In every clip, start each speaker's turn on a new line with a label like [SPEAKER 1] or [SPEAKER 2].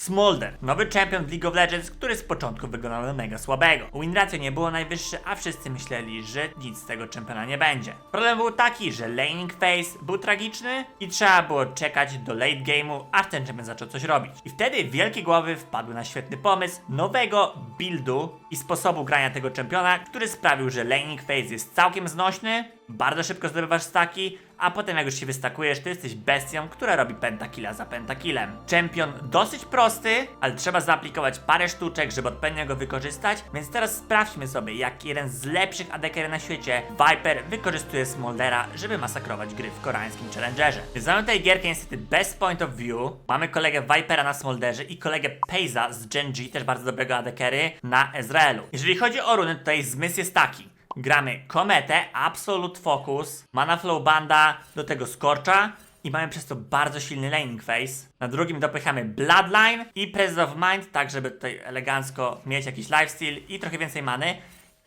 [SPEAKER 1] Smolder, nowy champion w League of Legends, który z początku wyglądał na mega słabego. Win ratio nie było najwyższe, a wszyscy myśleli, że nic z tego czempiona nie będzie. Problem był taki, że laning phase był tragiczny i trzeba było czekać do late game'u, aż ten champion zaczął coś robić. I wtedy wielkie głowy wpadły na świetny pomysł nowego buildu i sposobu grania tego czempiona, który sprawił, że laning phase jest całkiem znośny, bardzo szybko zdobywasz staki, a potem jak już się wystakujesz, to jesteś bestią, która robi pentakilla za pentakillem. Champion dosyć prosty, ale trzeba zaaplikować parę sztuczek, żeby odpowiednio go wykorzystać, więc teraz sprawdźmy sobie, jak jeden z lepszych ADC na świecie, Viper, wykorzystuje Smoldera, żeby masakrować gry w koreańskim Challengerze. Mamy tutaj gierkę niestety bez point of view, mamy kolegę Vipera na Smolderze i kolegę Pejza z Gen G, też bardzo dobrego ADCery, na Ezrealu. Jeżeli chodzi o runy, tutaj zmysł jest taki. Gramy Kometę, Absolute Focus, Mana Flow Banda, do tego Scorcha i mamy przez to bardzo silny laning phase. Na drugim dopychamy Bloodline i Presence of Mind, tak żeby tutaj elegancko mieć jakiś lifesteal i trochę więcej many.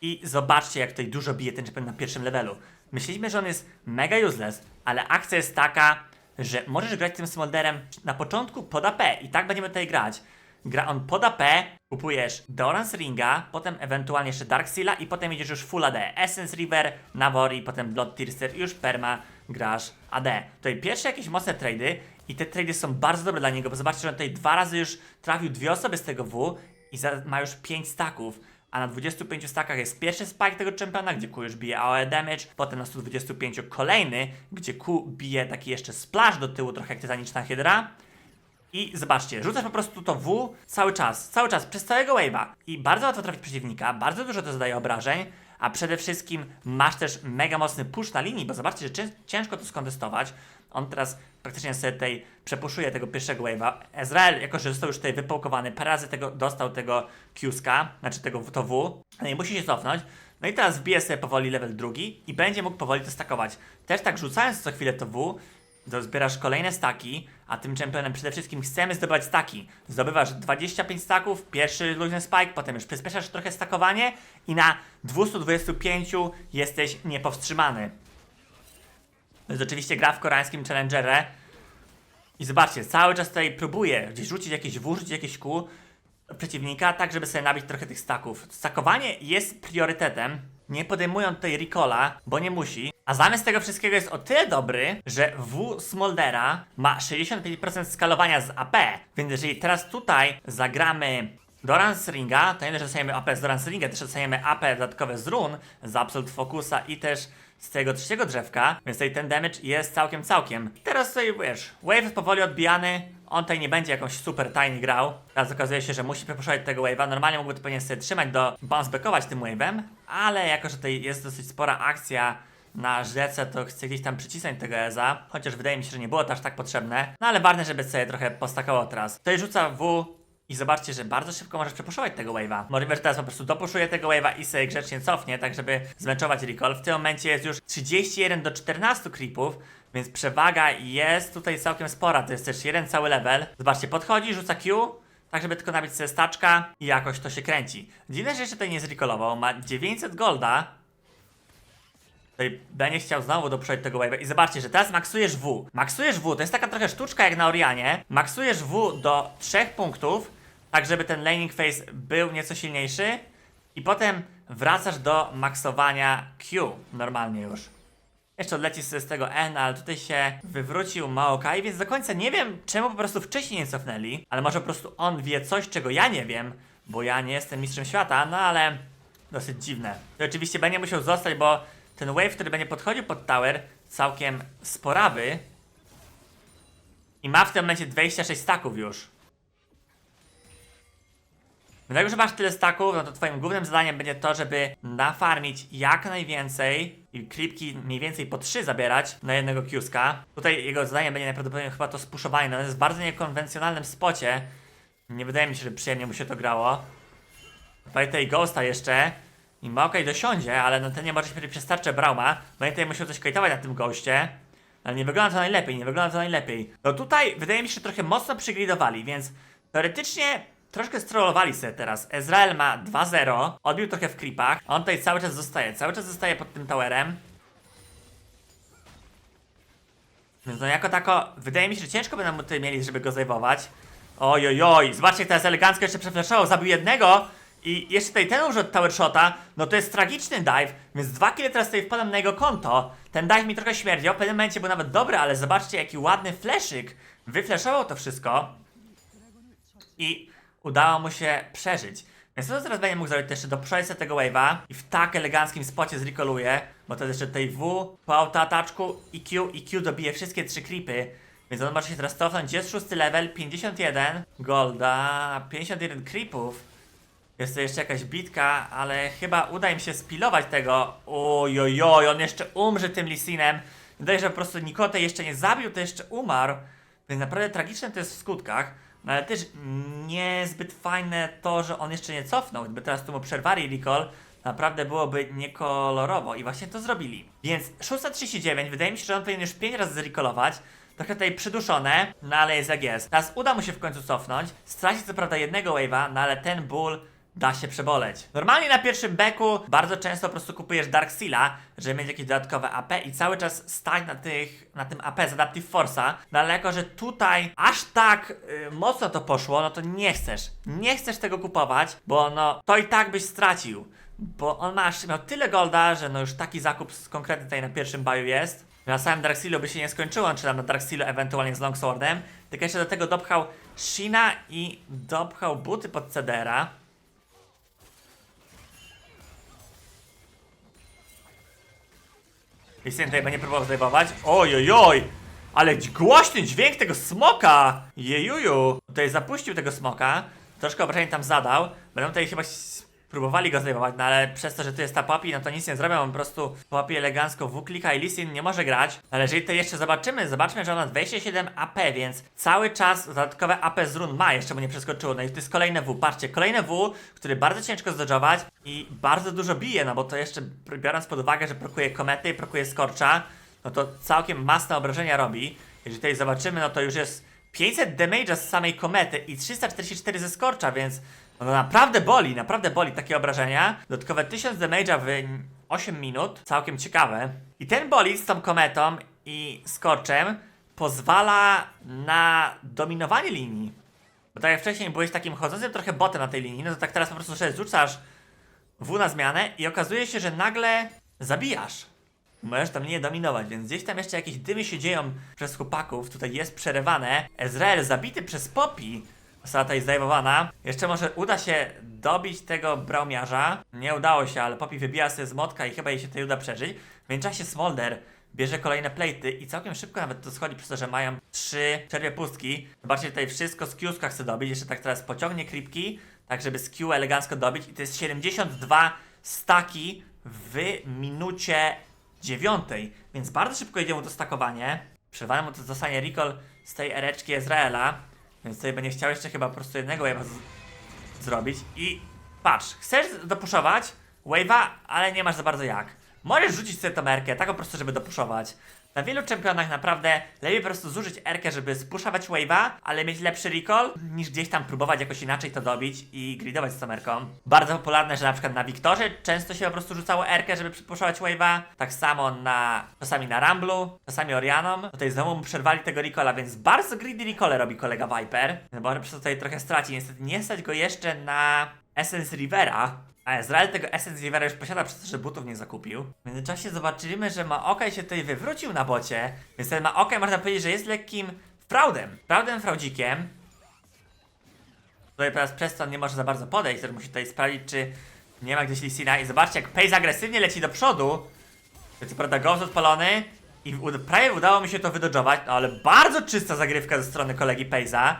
[SPEAKER 1] I zobaczcie jak tutaj dużo bije ten champion na pierwszym levelu. Myśleliśmy, że on jest mega useless, ale akcja jest taka, że możesz grać tym Smolderem na początku pod AP i tak będziemy tutaj grać. Gra on pod AP, kupujesz Dorans Ringa, potem ewentualnie jeszcze Dark Seala i potem idziesz już full AD. Essence River, Navori, potem Blood Thirster i już perma grasz AD. Tutaj pierwsze jakieś mocne trady i te trady są bardzo dobre dla niego, bo zobaczcie, że on tutaj dwa razy już trafił dwie osoby z tego W i ma już 5 staków. A na 25 stakach jest pierwszy spike tego czempiona, gdzie Q już bije AOE damage, potem na 125 kolejny, gdzie Q bije taki jeszcze splash do tyłu, trochę jak tytaniczna hydra. I zobaczcie, rzucasz po prostu to W cały czas, cały czas, przez całego wave'a. I bardzo łatwo trafić przeciwnika, bardzo dużo to zadaje obrażeń, a przede wszystkim masz też mega mocny push na linii, bo zobaczcie, że cię- ciężko to skontestować. On teraz praktycznie sobie tutaj przepuszuje tego pierwszego wave'a. Ezreal, jako że został już tutaj wypałkowany, parę razy tego, dostał tego Qska, znaczy tego to W, no i musi się cofnąć. No i teraz wbije sobie powoli level drugi i będzie mógł powoli to stakować. Też tak rzucając co chwilę to W, to zbierasz kolejne staki, a tym czempionem przede wszystkim chcemy zdobywać staki. Zdobywasz 25 staków, pierwszy luźny spike, potem już przyspieszasz trochę stakowanie i na 225 jesteś niepowstrzymany. To jest oczywiście gra w koreańskim Challengerze. I zobaczcie, cały czas tutaj próbuję gdzieś rzucić jakieś W, rzucić jakieś Q przeciwnika, tak żeby sobie nabić trochę tych staków. Stakowanie jest priorytetem, nie podejmują tutaj recola, bo nie musi. A zamysł tego wszystkiego jest o tyle dobry, że W Smoldera ma 65% skalowania z AP. Więc jeżeli teraz tutaj zagramy Dorans Ringa, to nie że dostajemy AP z Dorans Ringa, też dostajemy AP dodatkowe z run, z Absolute Focusa i też z tego trzeciego drzewka, więc tutaj ten damage jest całkiem, całkiem. I teraz tutaj, wiesz, wave jest powoli odbijany, on tutaj nie będzie jakąś super tiny grał. Teraz okazuje się, że musi przepuszować tego wave'a. Normalnie mógłby to powinien sobie trzymać do bouncebackować tym wave'em, ale jako, że tutaj jest dosyć spora akcja na rzece, to chcę gdzieś tam przycisnąć tego Eza, chociaż wydaje mi się, że nie było to aż tak potrzebne. No ale ważne, żeby sobie trochę postakował teraz. Tutaj rzuca W i zobaczcie, że bardzo szybko możesz przepuszować tego wave'a. Że teraz po prostu dopuszuje tego wave'a i sobie grzecznie cofnie, tak żeby zmęczować recall. W tym momencie jest już 31 do 14 creepów, więc przewaga jest tutaj całkiem spora. To jest też jeden cały level. Zobaczcie, podchodzi, rzuca Q, tak żeby tylko nabić sobie staczka i jakoś to się kręci. Dziwne, że jeszcze tutaj nie zrecallował. Ma 900 golda, Tutaj będzie chciał znowu dopuszczać tego wave'a i zobaczcie, że teraz maksujesz W. Maksujesz W, to jest taka trochę sztuczka jak na Orianie. Maksujesz W do 3 punktów, tak żeby ten laning phase był nieco silniejszy i potem wracasz do maksowania Q normalnie już. Jeszcze odleci sobie z tego N, ale tutaj się wywrócił Maokai, więc do końca nie wiem, czemu po prostu wcześniej nie cofnęli, ale może po prostu on wie coś, czego ja nie wiem, bo ja nie jestem mistrzem świata, no ale dosyć dziwne. I oczywiście będzie musiał zostać, bo ten wave, który będzie podchodził pod tower, całkiem sporawy i ma w tym momencie 26 staków już. Więc jak już masz tyle staków, no to twoim głównym zadaniem będzie to, żeby nafarmić jak najwięcej i klipki mniej więcej po 3 zabierać na jednego kiuska. Tutaj jego zadaniem będzie najprawdopodobniej chyba to spuszowanie, no jest w bardzo niekonwencjonalnym spocie. Nie wydaje mi się, że przyjemnie mu się to grało. Pamiętaj Ghosta jeszcze. I Maokaj dosiądzie, ale no ten nie może się przez tarczę Brauma. Pamiętaj, musiał coś kajtować na tym goście. Ale nie wygląda to najlepiej, nie wygląda to najlepiej. No tutaj wydaje mi się, że trochę mocno przygridowali, więc teoretycznie troszkę strollowali sobie teraz. Ezrael ma 2-0, odbił trochę w creepach, a on tutaj cały czas zostaje, cały czas zostaje pod tym towerem. Więc no jako tako, wydaje mi się, że ciężko będą mu tutaj mieli, żeby go zajwować. Oj, oj, oj, zobaczcie jak teraz elegancko jeszcze przeflaszował, zabił jednego i jeszcze tutaj ten użył tower shota, no to jest tragiczny dive, więc dwa kile teraz tutaj wpadam na jego konto. Ten dive mi trochę śmierdział, w pewnym momencie był nawet dobry, ale zobaczcie jaki ładny fleszyk. Wyflaszował to wszystko i udało mu się przeżyć. Więc co teraz będzie mógł zrobić? To jeszcze doprzejdź sobie tego wave'a i w tak eleganckim spocie zrekoluje, bo to jest jeszcze tutaj W, po autoataczku i Q, i Q dobije wszystkie trzy creepy. Więc on może się teraz cofnąć, jest szósty level, 51 golda, 51 creepów. Jest to jeszcze jakaś bitka, ale chyba uda im się spilować tego. Ojojoj, on jeszcze umrze tym Lisinem. Wydaje że po prostu Nikotę jeszcze nie zabił, to jeszcze umarł. Więc naprawdę tragiczne to jest w skutkach. No ale też niezbyt fajne to, że on jeszcze nie cofnął. Gdyby teraz tu mu przerwali recall, naprawdę byłoby niekolorowo i właśnie to zrobili. Więc 639, wydaje mi się, że on powinien już 5 razy zrecallować. Trochę tutaj przyduszone, no ale jest jak jest. Teraz uda mu się w końcu cofnąć. Straci co prawda jednego wave'a, no ale ten ból da się przeboleć. Normalnie na pierwszym beku bardzo często po prostu kupujesz Dark Seala, żeby mieć jakieś dodatkowe AP i cały czas stać na, tych, na tym AP z Adaptive Force'a, no ale jako, że tutaj aż tak y, mocno to poszło, no to nie chcesz. Nie chcesz tego kupować, bo no to i tak byś stracił. Bo on ma, miał tyle golda, że no już taki zakup konkretny tutaj na pierwszym baju jest. Na samym Dark Sealu by się nie skończyło, czy tam na Dark Sealu ewentualnie z Longswordem. Tylko jeszcze do tego dopchał Shina i dopchał buty pod CDR-a. Jestem tutaj będzie próbował zdejmować. Oj, oj, oj! Ale głośny dźwięk tego smoka! Jejuju! Tutaj zapuścił tego smoka. Troszkę obrażeń tam zadał. Będą tutaj chyba próbowali go zdejmować, no ale przez to, że tu jest ta Poppy, no to nic nie zrobią. On po prostu Poppy elegancko w-klika i Lisin nie może grać. Ale jeżeli to jeszcze zobaczymy, zobaczmy, że on ma 27 AP, więc cały czas dodatkowe AP z run ma, jeszcze mu nie przeskoczyło. No i to jest kolejne W. Patrzcie, kolejne W, który bardzo ciężko zdodżować i bardzo dużo bije, no bo to jeszcze biorąc pod uwagę, że prokuje komety i prokuje skorcza, no to całkiem masne obrażenia robi. Jeżeli tutaj zobaczymy, no to już jest 500 damage'a z samej komety i 344 ze skorcza, więc no naprawdę boli, naprawdę boli takie obrażenia. Dodatkowe 1000 damage'a w 8 minut, całkiem ciekawe. I ten bolid z tą kometą i skorczem pozwala na dominowanie linii. Bo tak jak wcześniej byłeś takim chodzącym trochę botem na tej linii, no to tak teraz po prostu sobie rzucasz W na zmianę i okazuje się, że nagle zabijasz. Możesz tam nie dominować, więc gdzieś tam jeszcze jakieś dymy się dzieją przez chłopaków. Tutaj jest przerywane. Ezreal zabity przez Poppy. Osoba tutaj zdejmowana. Jeszcze może uda się dobić tego braumiarza. Nie udało się, ale Poppy wybija sobie z motka i chyba jej się tutaj uda przeżyć. W międzyczasie Smolder bierze kolejne plejty i całkiem szybko nawet to schodzi przez to, że mają trzy czerwie pustki. Zobaczcie, tutaj wszystko z Q chce dobić. Jeszcze tak teraz pociągnie creepki, tak żeby z Q elegancko dobić. I to jest 72 staki w minucie dziewiątej, więc bardzo szybko idzie mu to stakowanie. Przerwane mu to zostanie recall z tej ereczki Ezraela, więc tutaj będzie chciał jeszcze chyba po prostu jednego wave'a zrobić i patrz, chcesz dopuszować wave'a, ale nie masz za bardzo jak. Możesz rzucić sobie tą erkę, tak po prostu, żeby dopuszować. Na wielu czempionach naprawdę lepiej po prostu zużyć erkę, żeby spuszować wave'a, ale mieć lepszy recall, niż gdzieś tam próbować jakoś inaczej to dobić i gridować z tą erką. Bardzo popularne, że na przykład na Wiktorze często się po prostu rzucało erkę, żeby przypuszczać wave'a. Tak samo na, czasami na Ramblu, czasami Orianom. Tutaj znowu mu przerwali tego recolla, więc bardzo greedy recall robi kolega Viper. No bo przez to tutaj trochę straci. Niestety nie stać go jeszcze na Essence Rivera, a Ezreal tego Essence Rivera już posiada przez to, że butów nie zakupił. W międzyczasie zobaczymy, że Maokaj się tutaj wywrócił na bocie, więc ten Maokaj można powiedzieć, że jest lekkim fraudem. Fraudem, fraudzikiem. Tutaj teraz przez to nie może za bardzo podejść, też musi tutaj sprawdzić, czy nie ma gdzieś Lisina. I zobaczcie, jak Pace agresywnie leci do przodu. Co prawda ghost odpalony i prawie udało mi się to wydodżować, no ale bardzo czysta zagrywka ze strony kolegi Pace'a.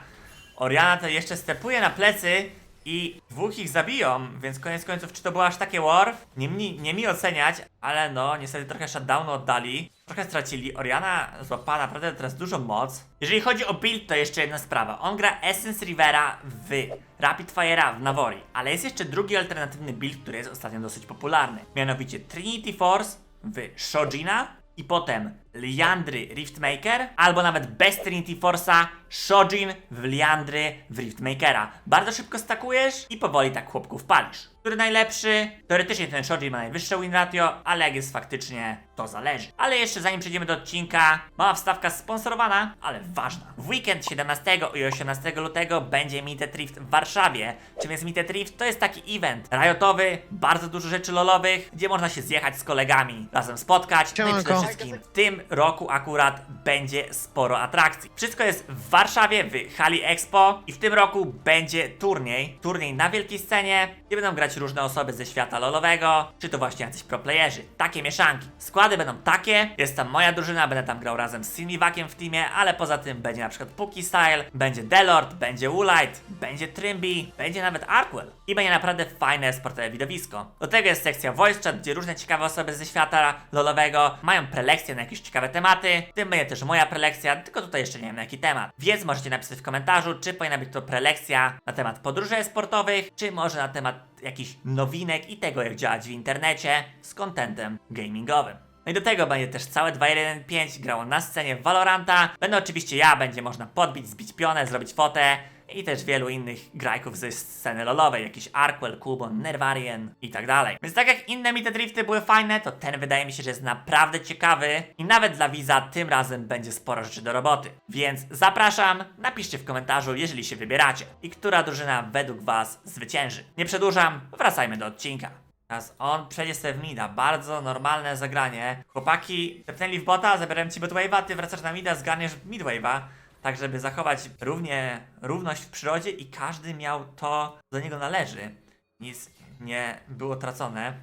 [SPEAKER 1] Oriana to jeszcze stepuje na plecy i dwóch ich zabiją, więc koniec końców, czy to było aż takie war? Nie mi, nie mi oceniać, ale no, niestety trochę shutdownu oddali. Trochę stracili. Oriana złapała naprawdę teraz dużą moc. Jeżeli chodzi o build, to jeszcze jedna sprawa. On gra Essence Rivera w Rapid Fire'a w Navori, ale jest jeszcze drugi alternatywny build, który jest ostatnio dosyć popularny. Mianowicie Trinity Force w Shojina i potem Liandry Riftmaker, albo nawet bez Trinity Force'a Shojin w Liandry w Riftmakera. Bardzo szybko stakujesz i powoli tak chłopków palisz. Który najlepszy? Teoretycznie ten Shojin ma najwyższe win ratio, ale jak jest faktycznie, to zależy. Ale jeszcze zanim przejdziemy do odcinka, mała wstawka sponsorowana, ale ważna. W weekend 17 i 18 lutego będzie Meet Rift w Warszawie. Czym jest Meet Rift? To jest taki event riotowy, bardzo dużo rzeczy lolowych, gdzie można się zjechać z kolegami, razem spotkać. No i przede wszystkim w tym roku akurat będzie sporo atrakcji. Wszystko jest w Warszawie, w hali Expo i w tym roku będzie turniej. Turniej na wielkiej scenie, gdzie będą grać różne osoby ze świata lolowego, czy to właśnie jacyś proplayerzy. Takie mieszanki. Składy będą takie, jest tam moja drużyna, będę tam grał razem z Simivakiem w teamie, ale poza tym będzie na przykład Puki Style, będzie Delord, będzie Woolite, będzie Trimby, będzie nawet Arkwell. I będzie naprawdę fajne sportowe widowisko. Do tego jest sekcja Voice Chat, gdzie różne ciekawe osoby ze świata lolowego mają prelekcje na jakieś ciekawe tematy. Tym będzie też moja prelekcja, tylko tutaj jeszcze nie wiem na jaki temat. Więc możecie napisać w komentarzu, czy powinna być to prelekcja na temat podróży sportowych, czy może na temat jakichś nowinek i tego, jak działać w internecie z contentem gamingowym. No i do tego będzie też całe 2.1.5 grało na scenie Valoranta. Będę oczywiście ja, będzie można podbić, zbić pionę, zrobić fotę i też wielu innych grajków ze sceny lolowej, jakiś Arkwell, Kubon, Nervarian i tak dalej. Więc tak jak inne Meet Drifty były fajne, to ten wydaje mi się, że jest naprawdę ciekawy i nawet dla widza tym razem będzie sporo rzeczy do roboty. Więc zapraszam, napiszcie w komentarzu, jeżeli się wybieracie i która drużyna według was zwycięży. Nie przedłużam, wracajmy do odcinka. Teraz on przejdzie sobie w mida, bardzo normalne zagranie. Chłopaki tepnęli w bota, zabieram ci botwave'a, ty wracasz na mida, zgarniesz midwave'a. Tak, żeby zachować równie, równość w przyrodzie i każdy miał to, co do niego należy. Nic nie było tracone.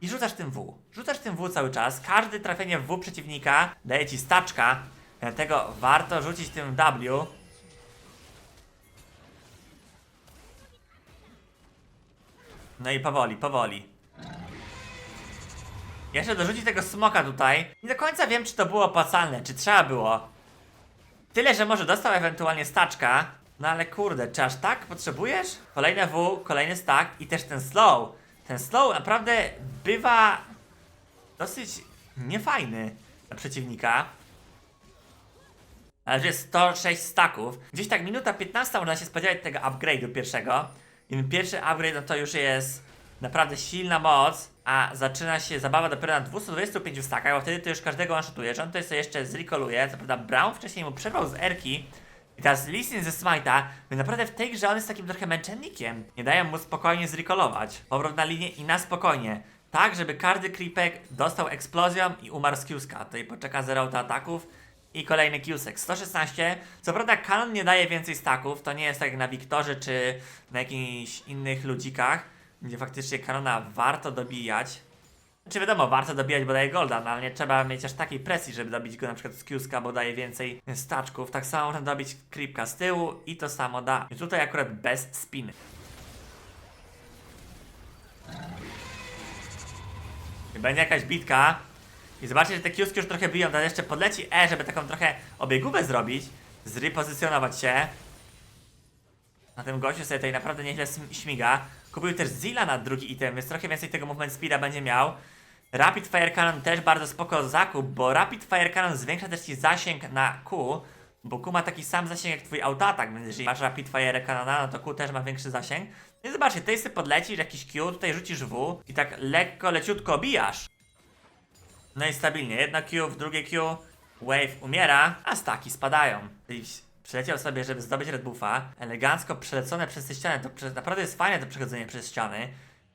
[SPEAKER 1] I rzucasz tym W. Rzucasz tym W cały czas. Każde trafienie w W przeciwnika daje ci staczka. Dlatego warto rzucić tym W. No i powoli, powoli. Jeszcze dorzucić tego smoka tutaj. Nie do końca wiem, czy to było opłacalne, czy trzeba było. Tyle, że może dostał ewentualnie staczka. No ale kurde, czy aż tak potrzebujesz? Kolejne W, kolejny stack i też ten slow. Ten slow naprawdę bywa dosyć niefajny dla przeciwnika. Ale że jest 106 staków. Gdzieś tak minuta 15 można się spodziewać tego upgrade'u pierwszego. I pierwszy upgrade no to już jest naprawdę silna moc, a zaczyna się zabawa dopiero na 225 stakach, bo wtedy to już każdego one-shotuje, że on to sobie jeszcze zrekoluje. Co prawda Brown wcześniej mu przerwał z Erki, i teraz Lisin ze Smite'a, więc naprawdę w tej grze on jest takim trochę męczennikiem. Nie dają mu spokojnie zrekolować. Powrót na linię i na spokojnie. Tak, żeby każdy creepek dostał eksplozją i umarł z Qska. Tutaj poczeka 0 do ataków i kolejny Qsek. 116. Co prawda Canon nie daje więcej staków, to nie jest tak jak na Wiktorze czy na jakichś innych ludzikach, gdzie faktycznie Canona warto dobijać. Czy wiadomo, warto dobijać, bo daje golda, no ale nie trzeba mieć aż takiej presji, żeby dobić go na przykład z Qska, bo daje więcej staczków. Tak samo można dobić creepka z tyłu i to samo da. I tutaj akurat bez spiny. Będzie jakaś bitka. I zobaczcie, że te Qski już trochę biją, teraz jeszcze podleci E, żeby taką trochę obiegówę zrobić. Zrepozycjonować się. Na tym gościu sobie tutaj naprawdę nieźle śmiga. Kupił też Zilla na drugi item, więc trochę więcej tego movement speeda będzie miał. Rapid Fire Cannon też bardzo spoko zakup, bo Rapid Fire Cannon zwiększa też ci zasięg na Q, bo Q ma taki sam zasięg jak twój autoatak, więc jeżeli masz Rapid Fire Cannona, no to Q też ma większy zasięg. I zobaczcie, tutaj sobie podlecisz jakiś Q, tutaj rzucisz W i tak lekko, leciutko bijasz. No i stabilnie, jedno Q w drugie Q, Wave umiera, a staki spadają. Przyleciał sobie, żeby zdobyć Red Buffa, elegancko przelecone przez te ściany, to prze, naprawdę jest fajne to przechodzenie przez ściany,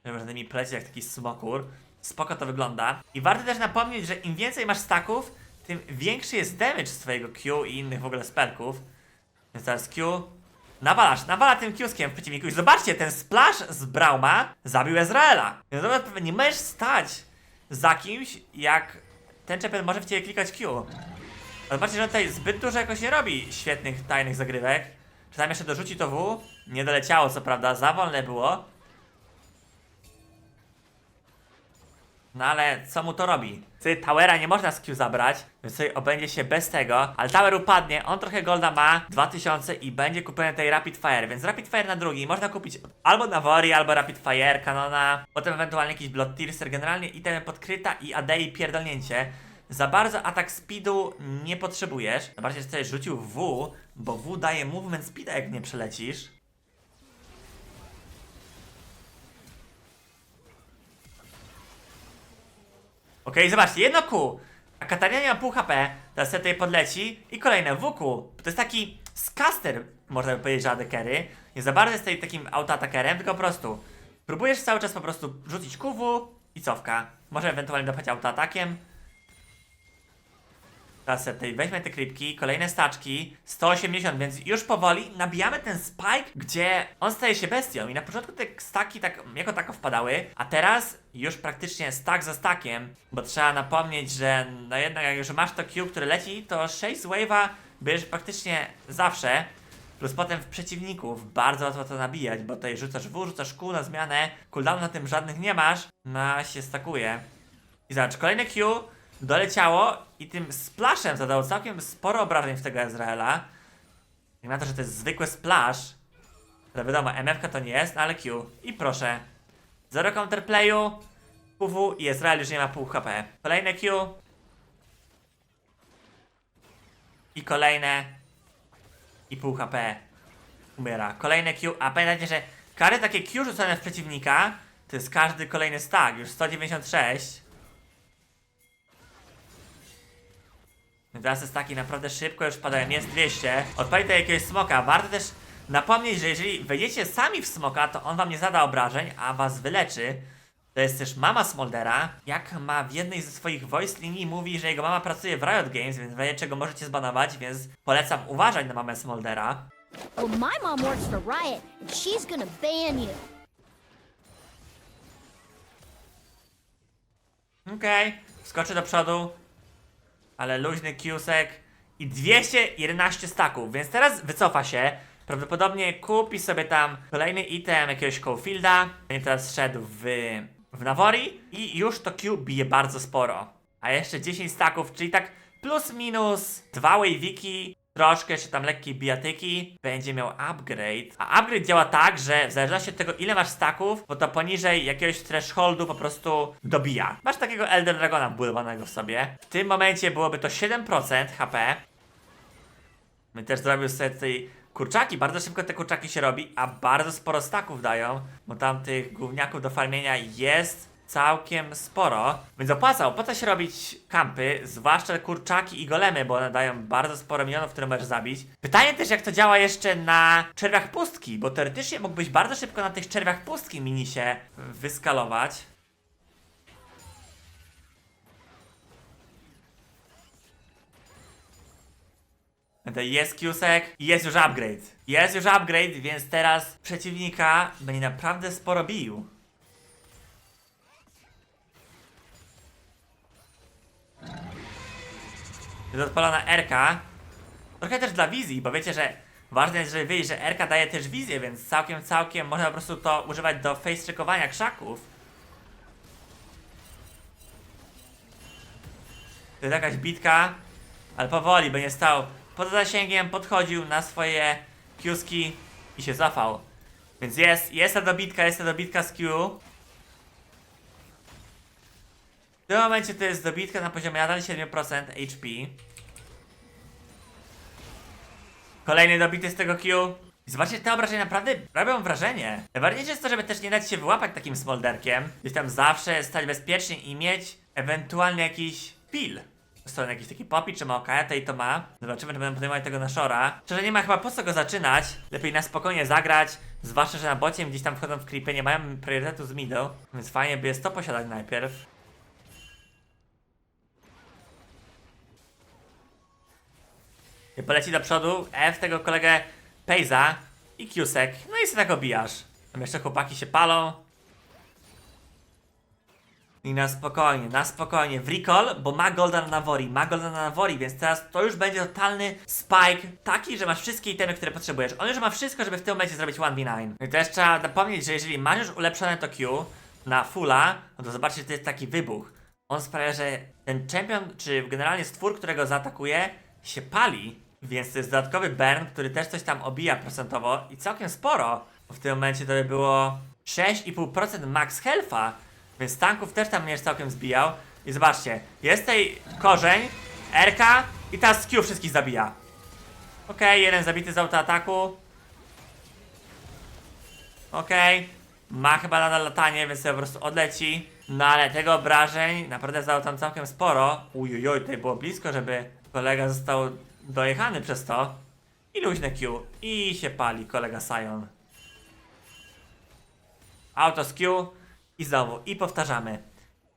[SPEAKER 1] że można nimi polecieć jak taki smokur, spoko to wygląda. I warto też napomnieć, że im więcej masz staków, tym większy jest damage twojego Q i innych w ogóle spelków. Więc teraz Q, nawalasz, nawala tym Qskiem w przeciwniku i zobaczcie, ten splash z Brauma zabił Ezraela. Więc nie możesz stać za kimś, jak ten champion może w ciebie klikać Q. Ale Zobaczcie, że tutaj zbyt dużo jakoś nie robi świetnych, tajnych zagrywek. Czy tam jeszcze dorzuci to W? Nie doleciało, co prawda, za wolne było. No ale co mu to robi? Ty Towera nie można z Q zabrać, więc sobie obędzie się bez tego, ale Tower upadnie, on trochę golda ma, 2000 i będzie kupiony tej Rapid Fire, więc Rapid Fire na drugi można kupić albo na Wori, albo Rapid Fire, Kanona, potem ewentualnie jakiś Blood Tearser, generalnie itemy podkryta i AD i pierdolnięcie. Za bardzo atak speedu nie potrzebujesz. Zobaczcie, że tutaj rzucił W, bo W daje movement speeda, jak nie przelecisz. Okej, zobaczcie, jedno Q. A Katarina nie pół HP, teraz sobie tutaj podleci i kolejne WQ. To jest taki skaster, można by powiedzieć, że adekery. Nie za bardzo jest tutaj takim autoatakerem, tylko po prostu próbujesz cały czas po prostu rzucić QW i cofka. Może ewentualnie dopać autoatakiem. Tutaj weźmy te krypki, kolejne staczki, 180, więc już powoli nabijamy ten spike, gdzie on staje się bestią. I na początku te staki tak jako tako wpadały, a teraz już praktycznie stack za stackiem, bo trzeba napomnieć, że no jednak jak już masz to Q, które leci, to 6 z wave'a bierzesz praktycznie zawsze, plus potem w przeciwników bardzo łatwo to nabijać, bo tutaj rzucasz W, rzucasz Q na zmianę, cooldown na tym żadnych nie masz, no się stakuje. I zobacz, kolejne Q doleciało i tym splashem zadało całkiem sporo obrażeń w tego Ezreala. Jak na to, że to jest zwykły splash, ale wiadomo, MFK to nie jest, no ale Q. I proszę. Zero counterplayu, QW i Ezreal już nie ma pół HP. Kolejne Q. I kolejne. I pół HP. Umiera. Kolejne Q. A pamiętajcie, że kary takie Q rzucone w przeciwnika to jest każdy kolejny stack. Już 196. Teraz jest taki naprawdę szybko już padają, jest 200. Odpali to jakiegoś smoka. Warto też napomnieć, że jeżeli wejdziecie sami w smoka, to on wam nie zada obrażeń, a was wyleczy. To jest też mama Smoldera. Jak ma w jednej ze swoich voice linii mówi, że jego mama pracuje w Riot Games, więc w razie czego możecie zbanować, więc polecam uważać na mamę Smoldera.
[SPEAKER 2] Well, my mom works for Riot, and she's gonna ban you.
[SPEAKER 1] Okej, wskoczy do przodu, ale luźny kiusek i 211 staków, więc teraz wycofa się. Prawdopodobnie kupi sobie tam kolejny item jakiegoś Cofielda. Będzie teraz szedł w, w Nawori i już to Q bije bardzo sporo. A jeszcze 10 staków, czyli tak plus minus dwa waviki, troszkę jeszcze tam lekkiej bijatyki, będzie miał upgrade. A upgrade działa tak, że w zależności od tego ile masz staków, bo to poniżej jakiegoś thresholdu po prostu dobija. Masz takiego Elder Dragona wbudowanego w sobie. W tym momencie byłoby to 7% HP. My też zrobił sobie tutaj kurczaki, bardzo szybko te kurczaki się robi, a bardzo sporo staków dają, bo tam tych gówniaków do farmienia jest całkiem sporo, więc opłaca, opłaca się robić kampy, zwłaszcza kurczaki i golemy, bo one dają bardzo sporo milionów, które możesz zabić. Pytanie też jak to działa jeszcze na czerwiach pustki, bo teoretycznie mógłbyś bardzo szybko na tych czerwiach pustki minisie wyskalować. To jest Qsek i jest już upgrade. Jest już upgrade, więc teraz przeciwnika będzie naprawdę sporo bił. Jest odpalona RK. Trochę też dla wizji, bo wiecie, że ważne jest, żeby wiedzieć, że RK daje też wizję, więc całkiem, całkiem można po prostu to używać do face checkowania krzaków. To jest jakaś bitka, ale powoli, będzie stał pod zasięgiem, podchodził na swoje Qski i się zafał. Więc jest, jest ta dobitka, jest ta dobitka z Q. W tym momencie to jest dobitka na poziomie nadal 7% HP. Kolejny dobity z tego Q. Zobaczcie, te obrażenia naprawdę robią wrażenie. Najważniejsze jest to, żeby też nie dać się wyłapać takim smolderkiem. Gdzieś tam zawsze stać bezpiecznie i mieć ewentualnie jakiś pil. Stronę jakiś taki popi, czy ma okajatę i to ma. Zobaczymy, czy będą podejmować tego na Shora. Szczerze nie ma chyba po co go zaczynać. Lepiej na spokojnie zagrać. Zwłaszcza, że na bocie gdzieś tam wchodzą w creepy, nie mają priorytetu z middle. Więc fajnie by jest to posiadać najpierw. Poleci do przodu, F tego kolegę Pejza i Qsek. No i sobie tak obijasz. Tam jeszcze chłopaki się palą. I na spokojnie, na spokojnie. W recall, bo ma golda na Navori, ma golda na Navori, więc teraz to już będzie totalny spike, taki, że masz wszystkie itemy, które potrzebujesz. On już ma wszystko, żeby w tym momencie zrobić 1v9. No i też trzeba napomnieć, że jeżeli masz już ulepszone to Q na fulla, no to zobaczcie, to jest taki wybuch. On sprawia, że ten champion, czy generalnie stwór, którego zaatakuje, się pali. Więc to jest dodatkowy burn, który też coś tam obija procentowo i całkiem sporo. W tym momencie to by było 6,5% max health'a, więc tanków też tam będziesz całkiem zbijał. I zobaczcie, jest tutaj korzeń, RK i teraz Q wszystkich zabija. Okej, jeden zabity z autoataku. Okej. Ma chyba nadal latanie, więc sobie po prostu odleci. No ale tego obrażeń naprawdę zdało tam całkiem sporo. Ujujuj, tutaj było blisko, żeby kolega został dojechany przez to. I luźne Q. I się pali kolega Sion. Auto z Q. I znowu. I powtarzamy.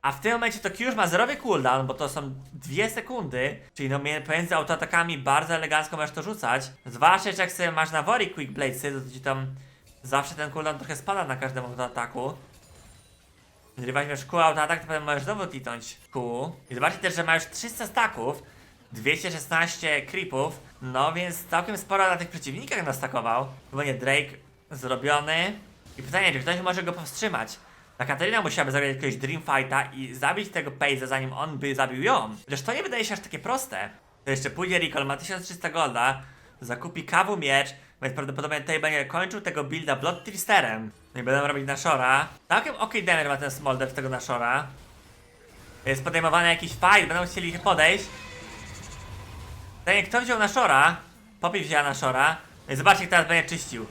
[SPEAKER 1] A w tym momencie to Q już ma zerowy cooldown, bo to są dwie sekundy, czyli no pomiędzy autoatakami bardzo elegancko możesz to rzucać. Zwłaszcza jak sobie masz na Wori Quick Bladesy, to ci tam zawsze ten cooldown trochę spada na każdym autoataku. Jeżeli weźmiesz Q autoatak, to potem możesz znowu kliknąć Q. I zobaczcie też, że ma już 300 staków, 216 creepów, no więc całkiem sporo na tych przeciwnikach nastakował. Chyba Drake zrobiony. I pytanie, czy ktoś może go powstrzymać? Ta Katarina musiałaby zagrać jakiegoś Dreamfighta i zabić tego Paze'a zanim on by zabił ją. Chociaż to nie wydaje się aż takie proste. To jeszcze pójdzie Recall, ma 1300 golda, zakupi kawu miecz, więc prawdopodobnie tutaj będzie kończył tego builda Blood Tristerem. No i będą robić Nashora. Całkiem ok damage ma ten Smolder z tego Nashora. Jest podejmowany jakiś fight, będą chcieli podejść. Pytanie, kto wziął Nashora? Poppy wzięła Nashora. No i zobaczcie, teraz będzie czyścił.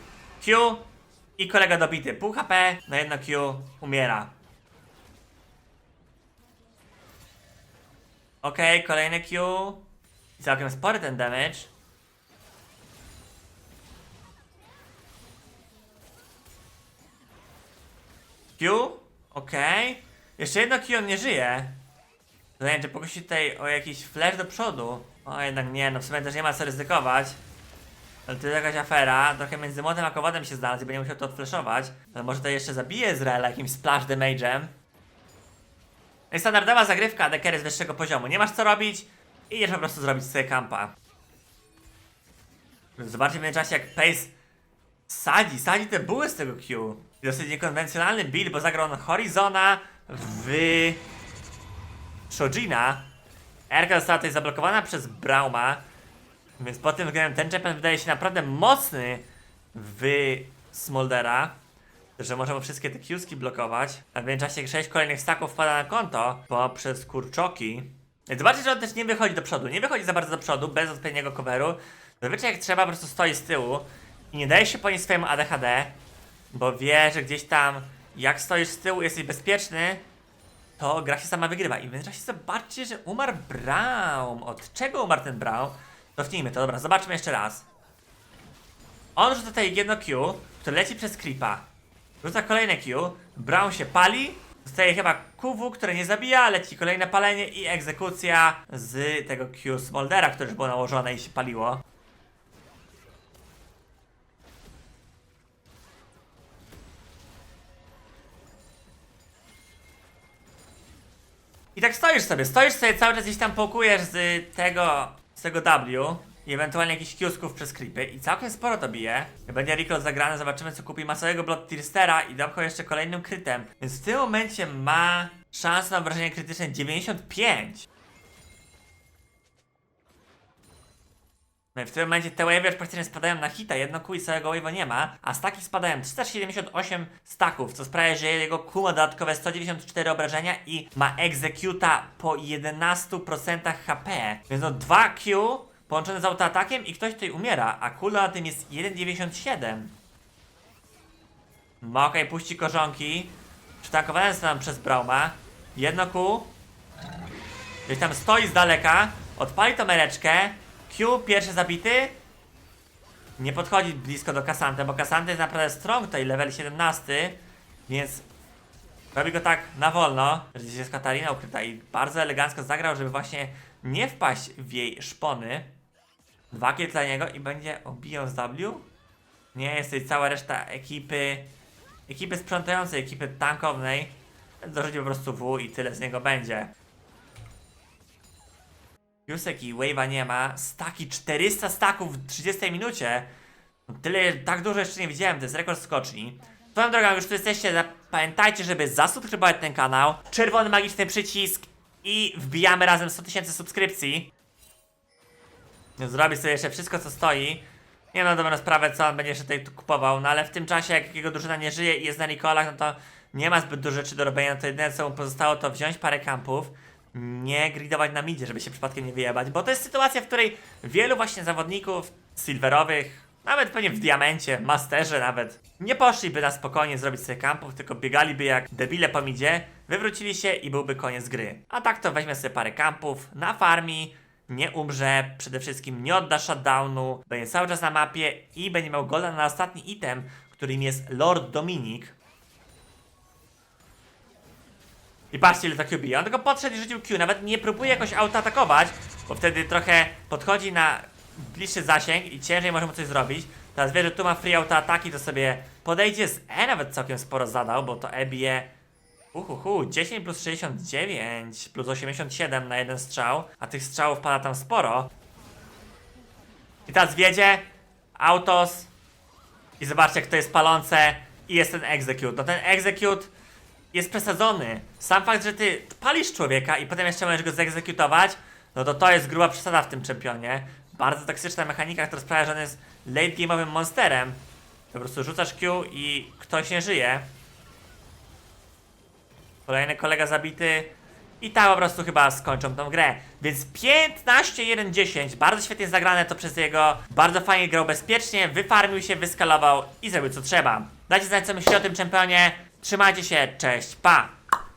[SPEAKER 1] Q i kolega dobity. Pół HP na jedno Q umiera. Okej, kolejny Q. I Całkiem spory ten damage. Q? Okej. Jeszcze jedno Q on nie żyje. Zajęcie, czy pokusi tutaj o jakiś flash do przodu. O, jednak nie, no w sumie też nie ma co ryzykować. Ale to jest jakaś afera, trochę między młotem a kowodem się znalazł i będzie musiał to odflashować. Ale może to jeszcze zabije Izraela jakimś splash damage'em. No i standardowa zagrywka dekery z wyższego poziomu. Nie masz co robić idziesz po prostu zrobić sobie kampa. Zobaczcie w międzyczasie jak Pace sadzi, sadzi te buły z tego Q. Dosyć niekonwencjonalny build, bo zagrał on Horizona w Shojina. Erka została tutaj zablokowana przez Brauma. Więc pod tym względem ten champion wydaje się naprawdę mocny w Smoldera. Że możemy wszystkie te Qski blokować. A w międzyczasie 6 kolejnych staków wpada na konto poprzez kurczoki. Zobaczcie, że on też nie wychodzi do przodu. Nie wychodzi za bardzo do przodu, bez odpowiedniego coveru. Zazwyczaj jak trzeba, po prostu stoi z tyłu i nie daje się ponieść swojemu ADHD, bo wie, że gdzieś tam jak stoisz z tyłu jesteś bezpieczny, to gra się sama wygrywa. I w międzyczasie zobaczcie, że umarł Braum. Od czego umarł ten Braum? Cofnijmy to, dobra, zobaczmy jeszcze raz. On rzuca tutaj jedno Q, które leci przez creepa. Rzuca kolejne Q, Brown się pali, zostaje chyba QW, które nie zabija, leci kolejne palenie i egzekucja z tego Q Smoldera, które już było nałożone i się paliło. Tak stoisz sobie, stoisz sobie cały czas gdzieś tam pokujesz z tego, z tego W i ewentualnie jakichś kiosków przez creepy i całkiem sporo to bije. Będzie Recall zagrany, zobaczymy co kupi masowego Blood Tirstera i dopchał jeszcze kolejnym krytem. Więc w tym momencie ma szansę na obrażenie krytyczne 95. No i w tym momencie te wave'y praktycznie spadają na hita, jedno Q i całego wave'a nie ma, a staki spadają 378 staków, co sprawia, że jego Q ma dodatkowe 194 obrażenia i ma executa po 11% HP. Więc no 2 Q połączone z autoatakiem i ktoś tutaj umiera, a kula na tym jest 1,97. Ma okej, puści korzonki. Przytankowałem tam przez Brauma. Jedno Q. Gdzieś tam stoi z daleka. Odpali tą mereczkę. Q pierwszy zabity. Nie podchodzi blisko do Kasante, bo Kasante jest naprawdę strong tutaj, level 17. Więc robi go tak na wolno, że jest Katarina ukryta i bardzo elegancko zagrał, żeby właśnie nie wpaść w jej szpony. Dwa kill dla niego i będzie obijał z W. Nie, jest tutaj cała reszta ekipy, ekipy sprzątającej, ekipy tankownej. Dorzuci po prostu W i tyle z niego będzie. Jusek i Wave'a nie ma. Staki 400 staków w 30 minucie. No Tyle, tak dużo jeszcze nie widziałem, to jest rekord skoczni. Swoją drogą, już tu jesteście, pamiętajcie, żeby zasubskrybować ten kanał. Czerwony magiczny przycisk i wbijamy razem 100 tysięcy subskrypcji. Zrobię sobie jeszcze wszystko, co stoi. Nie mam dobrą sprawę, co on będzie jeszcze tutaj tu kupował, no ale w tym czasie, jak jego drużyna nie żyje i jest na Nikolach, no to nie ma zbyt dużo rzeczy do robienia, no to jedyne, co mu pozostało, to wziąć parę kampów nie gridować na midzie, żeby się przypadkiem nie wyjebać, bo to jest sytuacja, w której wielu właśnie zawodników silverowych, nawet pewnie w diamencie, masterze nawet, nie poszliby na spokojnie zrobić sobie kampów, tylko biegaliby jak debile po midzie, wywrócili się i byłby koniec gry. A tak to weźmie sobie parę kampów na farmi, nie umrze, przede wszystkim nie odda shutdownu, będzie cały czas na mapie i będzie miał golda na ostatni item, którym jest Lord Dominik. I patrzcie ile to Q bije. On tylko podszedł i rzucił Q. Nawet nie próbuje jakoś autoatakować, bo wtedy trochę podchodzi na bliższy zasięg i ciężej może mu coś zrobić. Teraz wie, że tu ma free autoataki, to sobie podejdzie z E nawet całkiem sporo zadał, bo to E bije Uhuhu, 10 plus 69 plus 87 na jeden strzał, a tych strzałów pada tam sporo. I teraz wiedzie, autos i zobaczcie jak to jest palące i jest ten execute. No ten execute jest przesadzony. Sam fakt, że ty palisz człowieka i potem jeszcze możesz go zegzekutować, no to to jest gruba przesada w tym czempionie. Bardzo toksyczna mechanika, która sprawia, że on jest late game'owym monsterem. Po prostu rzucasz Q i ktoś nie żyje. Kolejny kolega zabity. I tak po prostu chyba skończą tą grę. Więc 15-1-10. Bardzo świetnie zagrane to przez jego. Bardzo fajnie grał bezpiecznie, wyfarmił się, wyskalował i zrobił co trzeba. Dajcie znać co myślicie o tym czempionie. Trzymajcie się, cześć, pa!